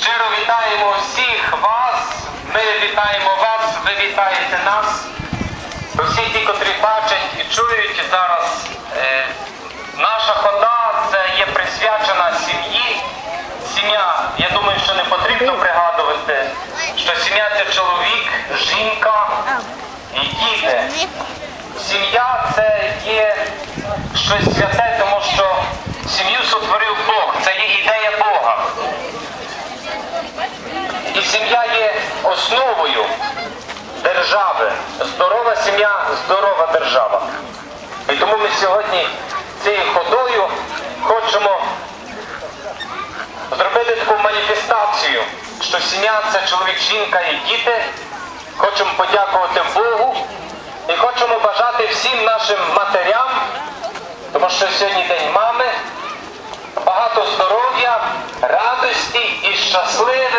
Щиро вітаємо всіх вас, ми вітаємо вас, ви вітаєте нас. Усі ті, котрі бачать і чують зараз, е, наша хода це є присвячена сім'ї. Сім'я, я думаю, що не потрібно пригадувати, що сім'я це чоловік, жінка і діти. Сім'я це є сім'я є основою держави. Здорова сім'я, здорова держава. І тому ми сьогодні цією ходою хочемо зробити таку маніфестацію, що сім'я це чоловік, жінка і діти. Хочемо подякувати Богу і хочемо бажати всім нашим матерям, тому що сьогодні день мами, багато здоров'я, радості і щасливих